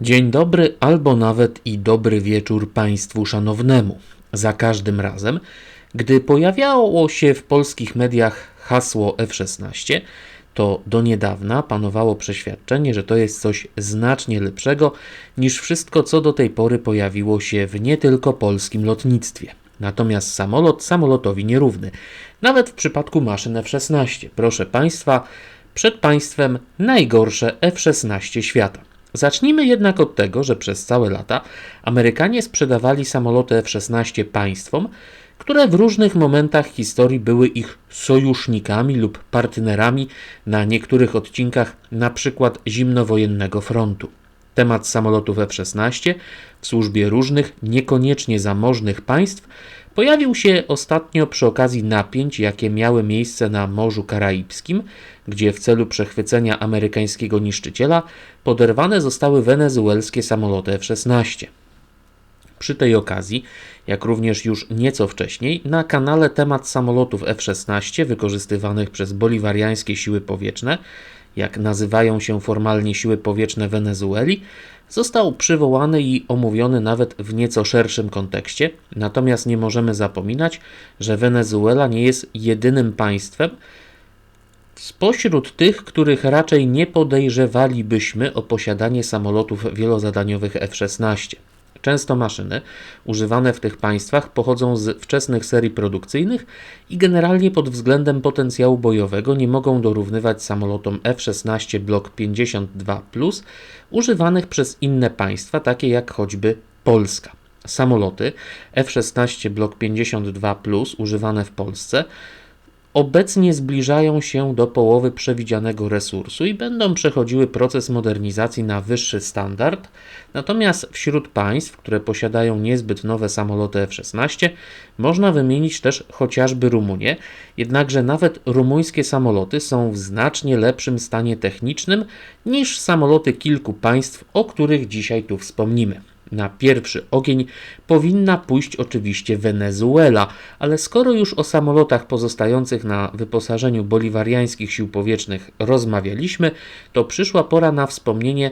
Dzień dobry albo nawet i dobry wieczór Państwu szanownemu. Za każdym razem, gdy pojawiało się w polskich mediach hasło F-16, to do niedawna panowało przeświadczenie, że to jest coś znacznie lepszego niż wszystko, co do tej pory pojawiło się w nie tylko polskim lotnictwie. Natomiast samolot samolotowi nierówny. Nawet w przypadku maszyn F-16. Proszę Państwa, przed Państwem najgorsze F-16 świata. Zacznijmy jednak od tego, że przez całe lata Amerykanie sprzedawali samoloty F-16 państwom, które w różnych momentach historii były ich sojusznikami lub partnerami na niektórych odcinkach np. zimnowojennego frontu. Temat samolotów F-16 w służbie różnych, niekoniecznie zamożnych państw pojawił się ostatnio przy okazji napięć, jakie miały miejsce na Morzu Karaibskim, gdzie w celu przechwycenia amerykańskiego niszczyciela poderwane zostały wenezuelskie samoloty F-16. Przy tej okazji, jak również już nieco wcześniej, na kanale temat samolotów F-16 wykorzystywanych przez boliwariańskie siły powietrzne, jak nazywają się formalnie siły powietrzne Wenezueli, został przywołany i omówiony nawet w nieco szerszym kontekście. Natomiast nie możemy zapominać, że Wenezuela nie jest jedynym państwem, spośród tych, których raczej nie podejrzewalibyśmy o posiadanie samolotów wielozadaniowych F-16. Często maszyny używane w tych państwach pochodzą z wczesnych serii produkcyjnych i generalnie pod względem potencjału bojowego nie mogą dorównywać samolotom F-16 Block 52 używanych przez inne państwa, takie jak choćby Polska. Samoloty F-16 Block 52 używane w Polsce obecnie zbliżają się do połowy przewidzianego resursu i będą przechodziły proces modernizacji na wyższy standard. Natomiast wśród państw, które posiadają niezbyt nowe samoloty F-16, można wymienić też chociażby Rumunię, jednakże nawet rumuńskie samoloty są w znacznie lepszym stanie technicznym niż samoloty kilku państw, o których dzisiaj tu wspomnimy. Na pierwszy ogień powinna pójść oczywiście Wenezuela, ale skoro już o samolotach pozostających na wyposażeniu boliwariańskich sił powietrznych rozmawialiśmy, to przyszła pora na wspomnienie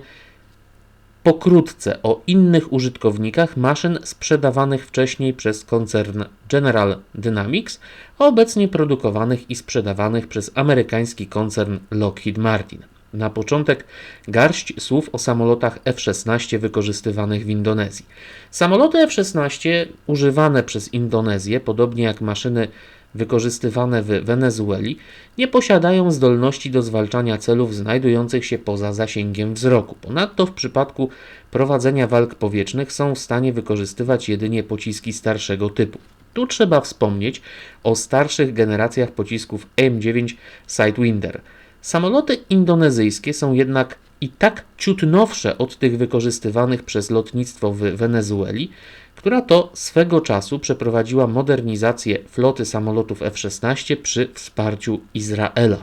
pokrótce o innych użytkownikach maszyn sprzedawanych wcześniej przez koncern General Dynamics, a obecnie produkowanych i sprzedawanych przez amerykański koncern Lockheed Martin. Na początek garść słów o samolotach F-16 wykorzystywanych w Indonezji. Samoloty F-16 używane przez Indonezję, podobnie jak maszyny wykorzystywane w Wenezueli, nie posiadają zdolności do zwalczania celów znajdujących się poza zasięgiem wzroku. Ponadto w przypadku prowadzenia walk powietrznych są w stanie wykorzystywać jedynie pociski starszego typu. Tu trzeba wspomnieć o starszych generacjach pocisków M9 Sidewinder – Samoloty indonezyjskie są jednak i tak ciut nowsze od tych wykorzystywanych przez lotnictwo w Wenezueli, która to swego czasu przeprowadziła modernizację floty samolotów F-16 przy wsparciu Izraela.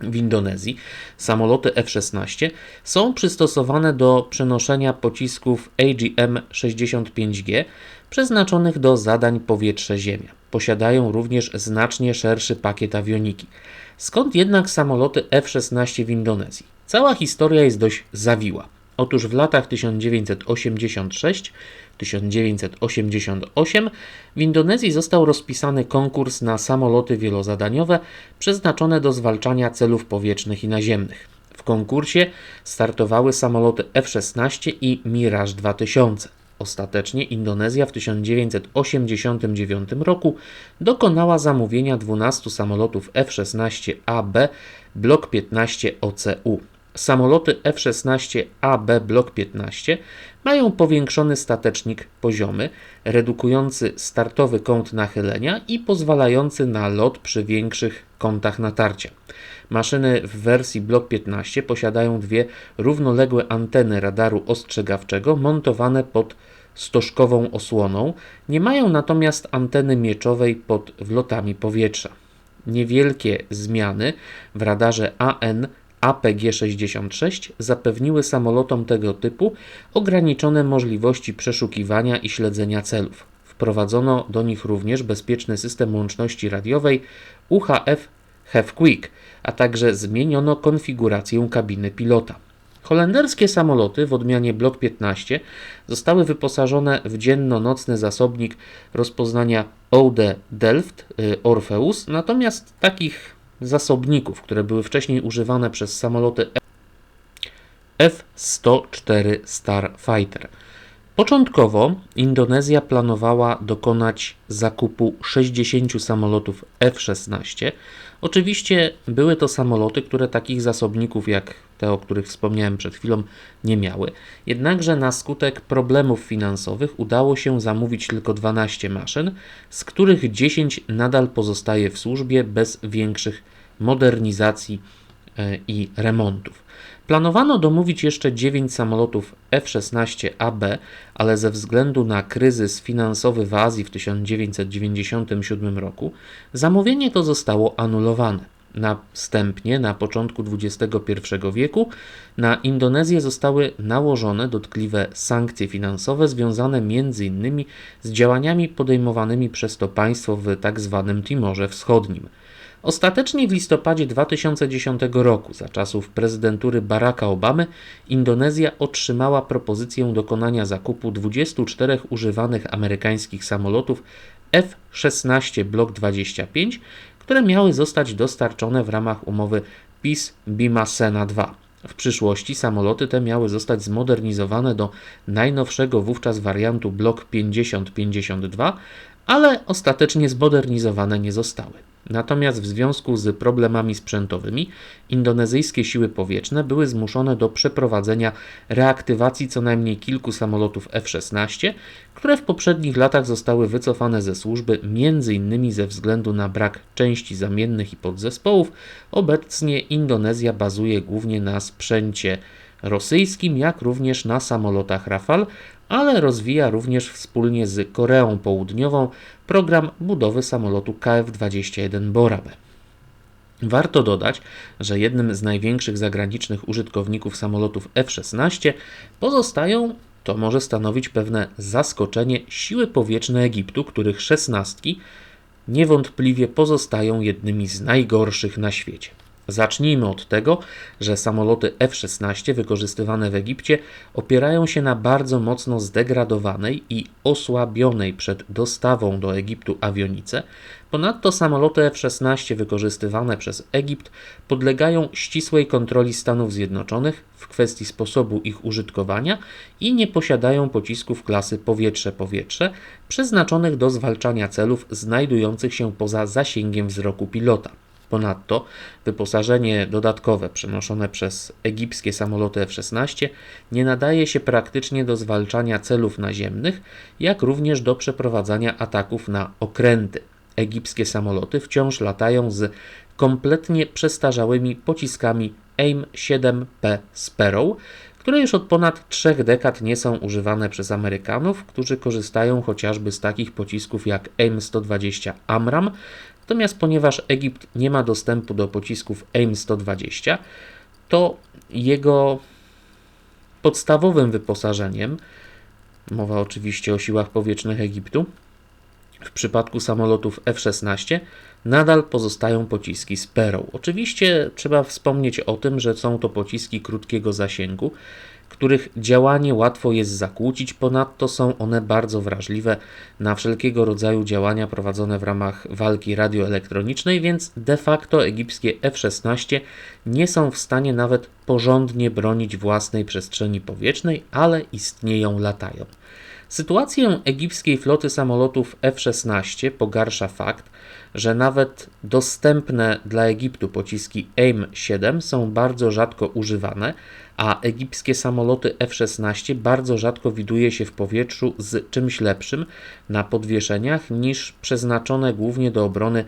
W Indonezji samoloty F-16 są przystosowane do przenoszenia pocisków AGM-65G przeznaczonych do zadań powietrze-ziemia. Posiadają również znacznie szerszy pakiet awioniki. Skąd jednak samoloty F-16 w Indonezji? Cała historia jest dość zawiła. Otóż w latach 1986-1988 w Indonezji został rozpisany konkurs na samoloty wielozadaniowe przeznaczone do zwalczania celów powietrznych i naziemnych. W konkursie startowały samoloty F-16 i Mirage 2000. Ostatecznie Indonezja w 1989 roku dokonała zamówienia 12 samolotów F-16AB Block 15 OCU. Samoloty F-16AB Block 15 mają powiększony statecznik poziomy, redukujący startowy kąt nachylenia i pozwalający na lot przy większych kątach natarcia. Maszyny w wersji Block 15 posiadają dwie równoległe anteny radaru ostrzegawczego montowane pod stożkową osłoną, nie mają natomiast anteny mieczowej pod wlotami powietrza. Niewielkie zmiany w radarze AN APG-66 zapewniły samolotom tego typu ograniczone możliwości przeszukiwania i śledzenia celów. Wprowadzono do nich również bezpieczny system łączności radiowej UHF HEV Quick, a także zmieniono konfigurację kabiny pilota. Holenderskie samoloty w odmianie Block 15 zostały wyposażone w dzienno-nocny zasobnik rozpoznania Ode Delft y, Orpheus, natomiast takich zasobników, które były wcześniej używane przez samoloty F-104 Starfighter. Początkowo Indonezja planowała dokonać zakupu 60 samolotów F-16. Oczywiście były to samoloty, które takich zasobników jak te, o których wspomniałem przed chwilą, nie miały. Jednakże na skutek problemów finansowych udało się zamówić tylko 12 maszyn, z których 10 nadal pozostaje w służbie bez większych modernizacji e, i remontów. Planowano domówić jeszcze 9 samolotów F-16AB, ale ze względu na kryzys finansowy w Azji w 1997 roku zamówienie to zostało anulowane. Następnie, na początku XXI wieku, na Indonezję zostały nałożone dotkliwe sankcje finansowe związane m.in. z działaniami podejmowanymi przez to państwo w tzw. Tak Timorze Wschodnim. Ostatecznie w listopadzie 2010 roku, za czasów prezydentury Baracka Obamy, Indonezja otrzymała propozycję dokonania zakupu 24 używanych amerykańskich samolotów F-16 Block 25, które miały zostać dostarczone w ramach umowy PIS Bima Sena 2. W przyszłości samoloty te miały zostać zmodernizowane do najnowszego wówczas wariantu Block 50-52, ale ostatecznie zmodernizowane nie zostały. Natomiast w związku z problemami sprzętowymi indonezyjskie siły powietrzne były zmuszone do przeprowadzenia reaktywacji co najmniej kilku samolotów F-16, które w poprzednich latach zostały wycofane ze służby m.in. ze względu na brak części zamiennych i podzespołów. Obecnie Indonezja bazuje głównie na sprzęcie rosyjskim, jak również na samolotach Rafale, ale rozwija również wspólnie z Koreą Południową program budowy samolotu KF-21 Borabe. Warto dodać, że jednym z największych zagranicznych użytkowników samolotów F-16 pozostają, to może stanowić pewne zaskoczenie, siły powietrzne Egiptu, których szesnastki niewątpliwie pozostają jednymi z najgorszych na świecie. Zacznijmy od tego, że samoloty F-16 wykorzystywane w Egipcie opierają się na bardzo mocno zdegradowanej i osłabionej przed dostawą do Egiptu awionice. Ponadto samoloty F-16 wykorzystywane przez Egipt podlegają ścisłej kontroli Stanów Zjednoczonych w kwestii sposobu ich użytkowania i nie posiadają pocisków klasy powietrze-powietrze przeznaczonych do zwalczania celów znajdujących się poza zasięgiem wzroku pilota. Ponadto wyposażenie dodatkowe przenoszone przez egipskie samoloty F-16 nie nadaje się praktycznie do zwalczania celów naziemnych, jak również do przeprowadzania ataków na okręty. Egipskie samoloty wciąż latają z kompletnie przestarzałymi pociskami AIM-7P Sparrow, które już od ponad trzech dekad nie są używane przez Amerykanów, którzy korzystają chociażby z takich pocisków jak AIM-120 Amram, Natomiast ponieważ Egipt nie ma dostępu do pocisków AIM-120, to jego podstawowym wyposażeniem, mowa oczywiście o siłach powietrznych Egiptu, w przypadku samolotów F-16 nadal pozostają pociski Sparrow. Oczywiście trzeba wspomnieć o tym, że są to pociski krótkiego zasięgu, których działanie łatwo jest zakłócić, ponadto są one bardzo wrażliwe na wszelkiego rodzaju działania prowadzone w ramach walki radioelektronicznej, więc de facto egipskie F-16 nie są w stanie nawet porządnie bronić własnej przestrzeni powietrznej, ale istnieją, latają. Sytuację egipskiej floty samolotów F-16 pogarsza fakt, że nawet dostępne dla Egiptu pociski AIM-7 są bardzo rzadko używane, a egipskie samoloty F-16 bardzo rzadko widuje się w powietrzu z czymś lepszym na podwieszeniach niż przeznaczone głównie do obrony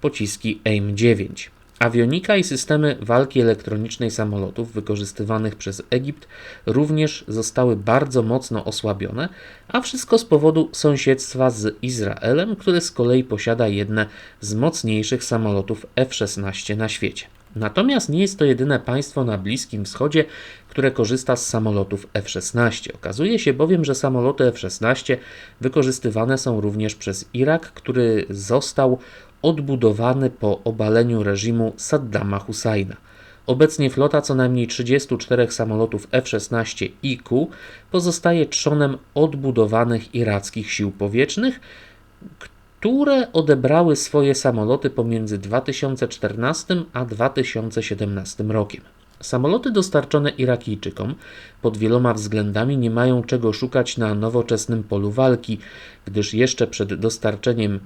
pociski AIM-9. Awionika i systemy walki elektronicznej samolotów wykorzystywanych przez Egipt również zostały bardzo mocno osłabione, a wszystko z powodu sąsiedztwa z Izraelem, który z kolei posiada jedne z mocniejszych samolotów F-16 na świecie. Natomiast nie jest to jedyne państwo na Bliskim Wschodzie, które korzysta z samolotów F-16. Okazuje się bowiem, że samoloty F-16 wykorzystywane są również przez Irak, który został odbudowany po obaleniu reżimu Saddama Husajna. Obecnie flota co najmniej 34 samolotów F-16 IQ pozostaje trzonem odbudowanych irackich sił powietrznych, które odebrały swoje samoloty pomiędzy 2014 a 2017 rokiem. Samoloty dostarczone Irakijczykom pod wieloma względami nie mają czego szukać na nowoczesnym polu walki, gdyż jeszcze przed dostarczeniem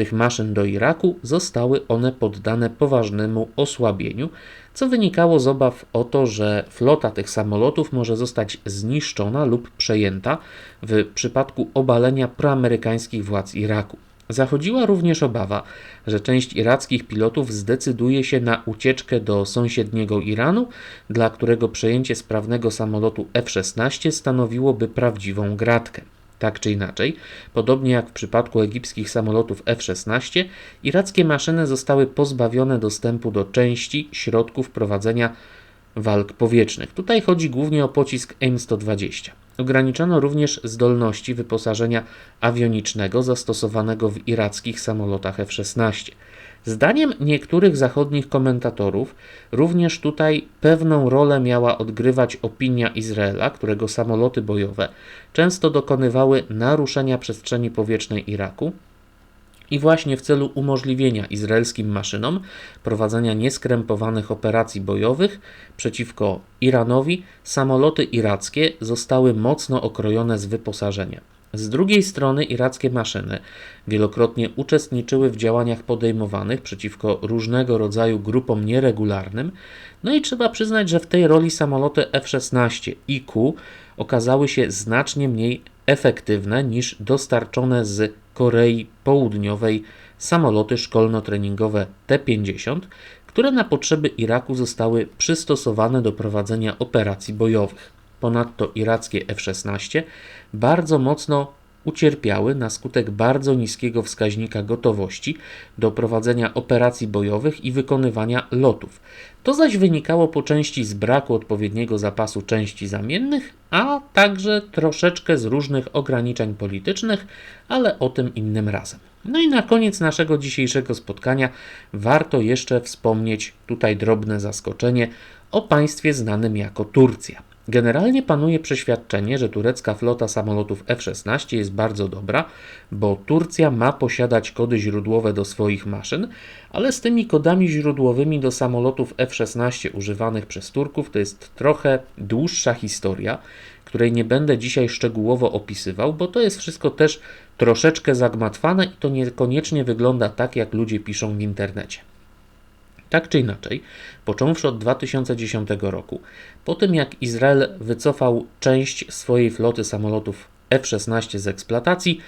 tych maszyn do Iraku zostały one poddane poważnemu osłabieniu, co wynikało z obaw o to, że flota tych samolotów może zostać zniszczona lub przejęta w przypadku obalenia proamerykańskich władz Iraku. Zachodziła również obawa, że część irackich pilotów zdecyduje się na ucieczkę do sąsiedniego Iranu, dla którego przejęcie sprawnego samolotu F-16 stanowiłoby prawdziwą gratkę. Tak czy inaczej, podobnie jak w przypadku egipskich samolotów F-16, irackie maszyny zostały pozbawione dostępu do części środków prowadzenia walk powietrznych. Tutaj chodzi głównie o pocisk AIM-120. Ograniczono również zdolności wyposażenia awionicznego zastosowanego w irackich samolotach F-16. Zdaniem niektórych zachodnich komentatorów, również tutaj pewną rolę miała odgrywać opinia Izraela, którego samoloty bojowe często dokonywały naruszenia przestrzeni powietrznej Iraku, i właśnie w celu umożliwienia izraelskim maszynom prowadzenia nieskrępowanych operacji bojowych przeciwko Iranowi, samoloty irackie zostały mocno okrojone z wyposażenia. Z drugiej strony irackie maszyny wielokrotnie uczestniczyły w działaniach podejmowanych przeciwko różnego rodzaju grupom nieregularnym, no i trzeba przyznać, że w tej roli samoloty F-16 i Q okazały się znacznie mniej efektywne niż dostarczone z Korei Południowej samoloty szkolno-treningowe T-50, które na potrzeby Iraku zostały przystosowane do prowadzenia operacji bojowych. Ponadto irackie F-16 bardzo mocno ucierpiały na skutek bardzo niskiego wskaźnika gotowości do prowadzenia operacji bojowych i wykonywania lotów. To zaś wynikało po części z braku odpowiedniego zapasu części zamiennych, a także troszeczkę z różnych ograniczeń politycznych, ale o tym innym razem. No i na koniec naszego dzisiejszego spotkania warto jeszcze wspomnieć tutaj drobne zaskoczenie o państwie znanym jako Turcja. Generalnie panuje przeświadczenie, że turecka flota samolotów F-16 jest bardzo dobra, bo Turcja ma posiadać kody źródłowe do swoich maszyn, ale z tymi kodami źródłowymi do samolotów F-16 używanych przez Turków to jest trochę dłuższa historia, której nie będę dzisiaj szczegółowo opisywał, bo to jest wszystko też troszeczkę zagmatwane i to niekoniecznie wygląda tak, jak ludzie piszą w internecie. Tak czy inaczej, począwszy od 2010 roku, po tym jak Izrael wycofał część swojej floty samolotów F-16 z eksploatacji,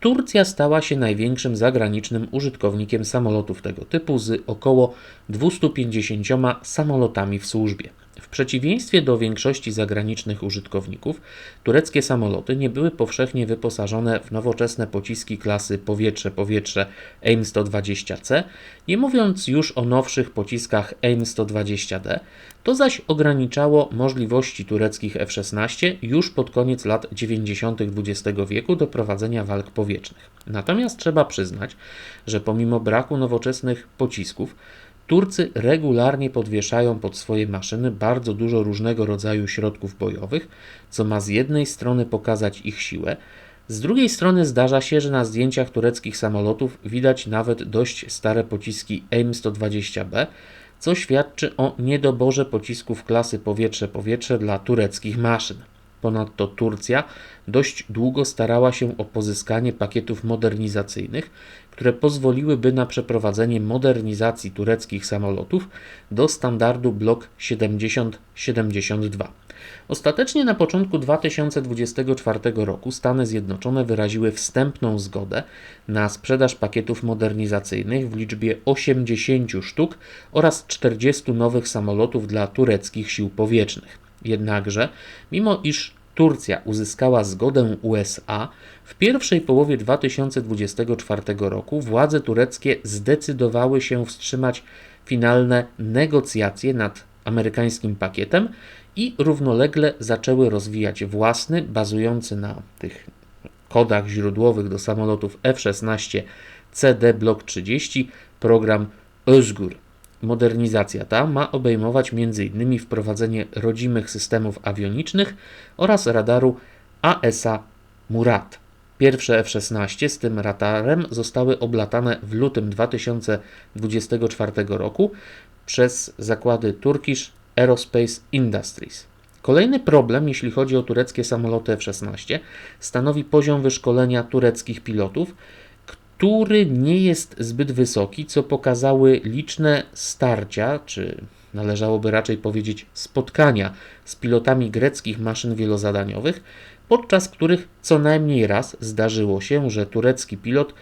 Turcja stała się największym zagranicznym użytkownikiem samolotów tego typu z około 250 samolotami w służbie. W przeciwieństwie do większości zagranicznych użytkowników, tureckie samoloty nie były powszechnie wyposażone w nowoczesne pociski klasy powietrze-powietrze AIM-120C, nie mówiąc już o nowszych pociskach AIM-120D, to zaś ograniczało możliwości tureckich F-16 już pod koniec lat 90. XX wieku do prowadzenia walk powietrznych. Natomiast trzeba przyznać, że pomimo braku nowoczesnych pocisków, Turcy regularnie podwieszają pod swoje maszyny bardzo dużo różnego rodzaju środków bojowych, co ma z jednej strony pokazać ich siłę, z drugiej strony zdarza się, że na zdjęciach tureckich samolotów widać nawet dość stare pociski AIM-120B, co świadczy o niedoborze pocisków klasy powietrze-powietrze dla tureckich maszyn. Ponadto Turcja dość długo starała się o pozyskanie pakietów modernizacyjnych, które pozwoliłyby na przeprowadzenie modernizacji tureckich samolotów do standardu Block 70-72. Ostatecznie na początku 2024 roku Stany Zjednoczone wyraziły wstępną zgodę na sprzedaż pakietów modernizacyjnych w liczbie 80 sztuk oraz 40 nowych samolotów dla tureckich sił powietrznych. Jednakże, mimo iż Turcja uzyskała zgodę USA, w pierwszej połowie 2024 roku władze tureckie zdecydowały się wstrzymać finalne negocjacje nad amerykańskim pakietem i równolegle zaczęły rozwijać własny, bazujący na tych kodach źródłowych do samolotów F-16 CD Block 30 program Özgur. Modernizacja ta ma obejmować m.in. wprowadzenie rodzimych systemów awionicznych oraz radaru AESA Murat. Pierwsze F-16 z tym radarem zostały oblatane w lutym 2024 roku przez zakłady Turkish Aerospace Industries. Kolejny problem, jeśli chodzi o tureckie samoloty F-16, stanowi poziom wyszkolenia tureckich pilotów, który nie jest zbyt wysoki, co pokazały liczne starcia, czy należałoby raczej powiedzieć spotkania z pilotami greckich maszyn wielozadaniowych, podczas których co najmniej raz zdarzyło się, że turecki pilot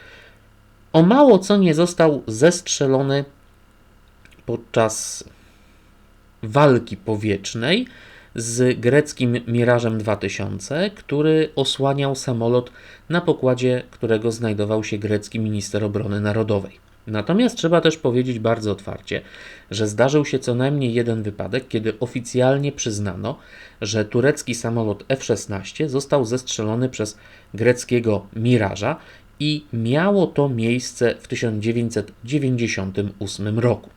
o mało co nie został zestrzelony podczas walki powietrznej z greckim Mirażem 2000, który osłaniał samolot, na pokładzie którego znajdował się grecki minister obrony narodowej. Natomiast trzeba też powiedzieć bardzo otwarcie, że zdarzył się co najmniej jeden wypadek, kiedy oficjalnie przyznano, że turecki samolot F-16 został zestrzelony przez greckiego Miraża i miało to miejsce w 1998 roku.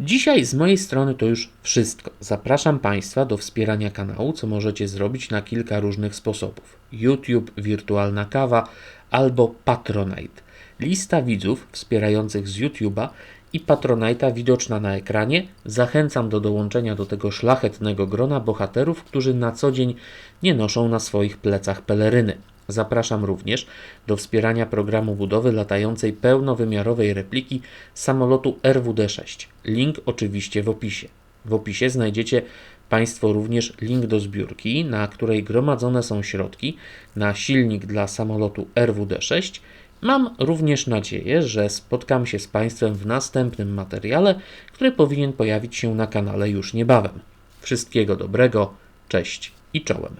Dzisiaj z mojej strony to już wszystko. Zapraszam Państwa do wspierania kanału, co możecie zrobić na kilka różnych sposobów: YouTube, wirtualna kawa albo Patronite. Lista widzów wspierających z YouTube'a i Patronite'a widoczna na ekranie. Zachęcam do dołączenia do tego szlachetnego grona bohaterów, którzy na co dzień nie noszą na swoich plecach peleryny. Zapraszam również do wspierania programu budowy latającej pełnowymiarowej repliki samolotu RWD-6. Link oczywiście w opisie. W opisie znajdziecie Państwo również link do zbiórki, na której gromadzone są środki na silnik dla samolotu RWD-6. Mam również nadzieję, że spotkam się z Państwem w następnym materiale, który powinien pojawić się na kanale już niebawem. Wszystkiego dobrego, cześć i czołem.